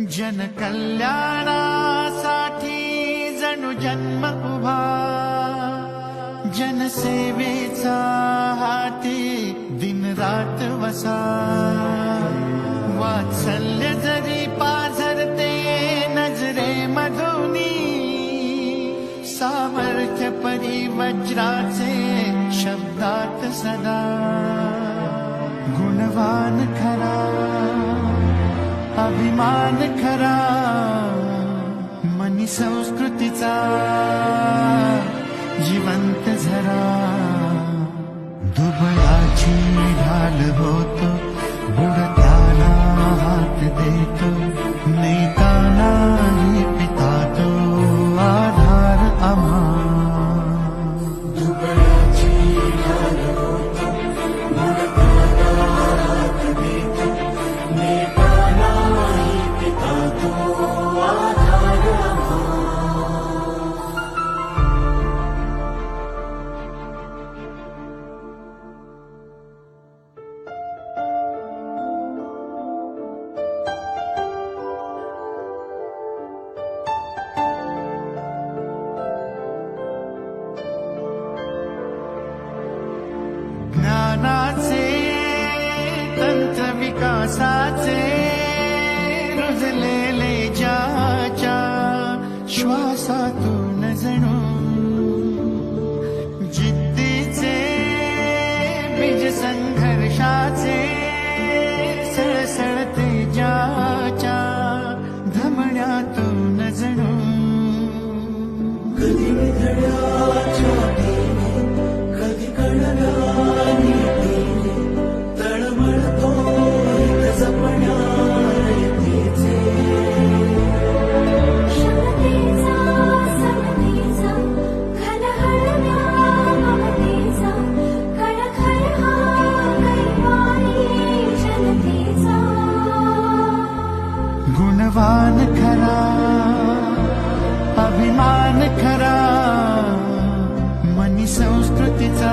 जनकल्याणासाठी जणू जन्म उभा. जनसेवेचा हाती दिन रात वसा. वात्सल्य जरी पाझरते नजरे मधुनी. सामर्थ्य परिवज्राचे शब्दात सदा. गुणवान खरा. अभिमान खरा मनी संस्कृतीचा जिवंत झरा. दुबळाची ढाल होत बुडा ज्ञानाचे तंत्र विकासाचे रुजलेले ज्याच्या श्वासातून जणू जिद्दीचे बीज संग गुणवान खरा अभिमान खरा मनी संस्कृतीचा.